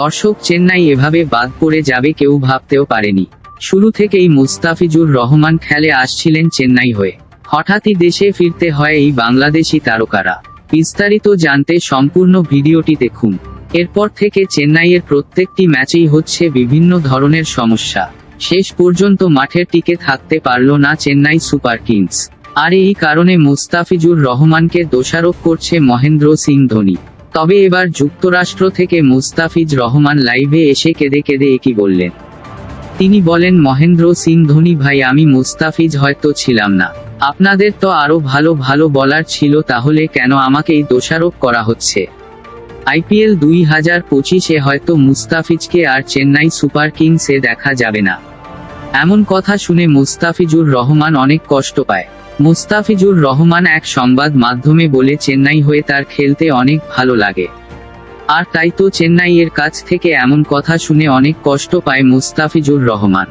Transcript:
দর্শক চেন্নাই এভাবে বাদ পড়ে যাবে কেউ ভাবতেও পারেনি। শুরু থেকেই মুস্তাফিজুর রহমান খেলে আসছিলেন চেন্নাই হয়ে। হঠাৎই দেশে ফিরতে হয় এই বাংলাদেশি তারকারা। বিস্তারিত জানতে সম্পূর্ণ ভিডিওটি দেখুন। এরপর থেকে চেন্নাইয়ের প্রত্যেকটি ম্যাচেই হচ্ছে বিভিন্ন ধরনের সমস্যা। শেষ পর্যন্ত মাঠের টিকে থাকতে পারল না চেন্নাই সুপার কিংস। আর এই কারণে মুস্তাফিজুর রহমানকে দোষারোপ করছে মহেন্দ্র সিং ধোনি। তবে এবার যুক্তরাষ্ট্র থেকে মুস্তাফিজ রহমান লাইভে এসে কেঁদে কেঁদে একই বললেন। তিনি বলেন, মহেন্দ্র সিং ধোনি ভাই, আমি মুস্তাফিজ হয়তো ছিলাম না। আপনাদের তো আরও ভালো ভালো বলার ছিল, তাহলে কেন আমাকেই দোষারোপ করা হচ্ছে? আইপিএল দুই হাজার পঁচিশে হয়তো মুস্তাফিজকে আর চেন্নাই সুপার কিংসে দেখা যাবে না। এমন কথা শুনে মুস্তাফিজুর রহমান অনেক কষ্ট পায়। মুস্তাফিজুর রহমান এক সংবাদ মাধ্যমে বলে, চেন্নাই হয়ে তার খেলতে অনেক ভালো লাগে। আর তাই তো চেন্নাইয়ের কাছ থেকে এমন কথা শুনে অনেক কষ্ট পায় মুস্তাফিজুর রহমান।